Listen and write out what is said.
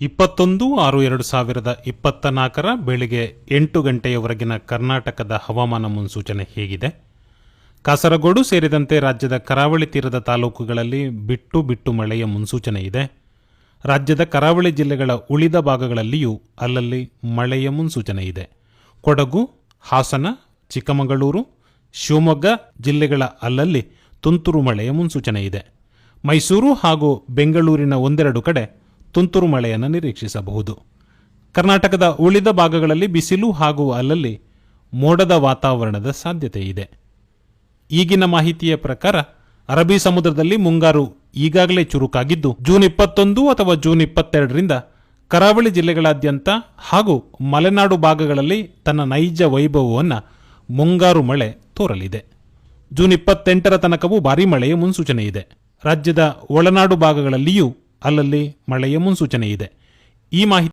ಇಪ್ಪತ್ತೊಂದು ಆರು ಎರಡು ಸಾವಿರದ ಇಪ್ಪತ್ತ ನಾಲ್ಕರ ಬೆಳಿಗ್ಗೆ ಎಂಟು ಗಂಟೆಯವರೆಗಿನ ಕರ್ನಾಟಕದ ಹವಾಮಾನ ಮುನ್ಸೂಚನೆ ಹೇಗಿದೆ. ಕಾಸರಗೋಡು ಸೇರಿದಂತೆ ರಾಜ್ಯದ ಕರಾವಳಿ ತೀರದ ತಾಲೂಕುಗಳಲ್ಲಿ ಬಿಟ್ಟು ಬಿಟ್ಟು ಮಳೆಯ ಮುನ್ಸೂಚನೆ ಇದೆ. ರಾಜ್ಯದ ಕರಾವಳಿ ಜಿಲ್ಲೆಗಳ ಉಳಿದ ಭಾಗಗಳಲ್ಲಿಯೂ ಅಲ್ಲಲ್ಲಿ ಮಳೆಯ ಮುನ್ಸೂಚನೆ ಇದೆ. ಕೊಡಗು, ಹಾಸನ, ಚಿಕ್ಕಮಗಳೂರು, ಶಿವಮೊಗ್ಗ ಜಿಲ್ಲೆಗಳ ಅಲ್ಲಲ್ಲಿ ತುಂತುರು ಮಳೆಯ ಮುನ್ಸೂಚನೆ ಇದೆ. ಮೈಸೂರು ಹಾಗೂ ಬೆಂಗಳೂರಿನ ಒಂದೆರಡು ಕಡೆ ತುಂತುರು ಮಳೆಯನ್ನು ನಿರೀಕ್ಷಿಸಬಹುದು. ಕರ್ನಾಟಕದ ಉಳಿದ ಭಾಗಗಳಲ್ಲಿ ಬಿಸಿಲು ಹಾಗೂ ಅಲ್ಲಲ್ಲಿ ಮೋಡದ ವಾತಾವರಣದ ಸಾಧ್ಯತೆ ಇದೆ ಈಗಿನ ಮಾಹಿತಿಯ ಪ್ರಕಾರ, ಅರಬ್ಬಿ ಸಮುದ್ರದಲ್ಲಿ ಮುಂಗಾರು ಈಗಾಗಲೇ ಚುರುಕಾಗಿದ್ದು, ಜೂನ್ ಇಪ್ಪತ್ತೊಂದು ಅಥವಾ ಜೂನ್ ಇಪ್ಪತ್ತೆರಡರಿಂದ ಕರಾವಳಿ ಜಿಲ್ಲೆಗಳಾದ್ಯಂತ ಹಾಗೂ ಮಲೆನಾಡು ಭಾಗಗಳಲ್ಲಿ ತನ್ನ ನೈಜ ವೈಭವವನ್ನು ಮುಂಗಾರು ಮಳೆ ತೋರಲಿದೆ. ಜೂನ್ ಇಪ್ಪತ್ತೆಂಟರ ತನಕವೂ ಭಾರೀ ಮಳೆಯ ಮುನ್ಸೂಚನೆ ಇದೆ ರಾಜ್ಯದ ಒಳನಾಡು ಭಾಗಗಳಲ್ಲಿಯೂ ಅಲ್ಲಲ್ಲಿ ಮಳೆಯ ಮುನ್ಸೂಚನೆ ಇದೆ. ಈ ಮಾಹಿತಿ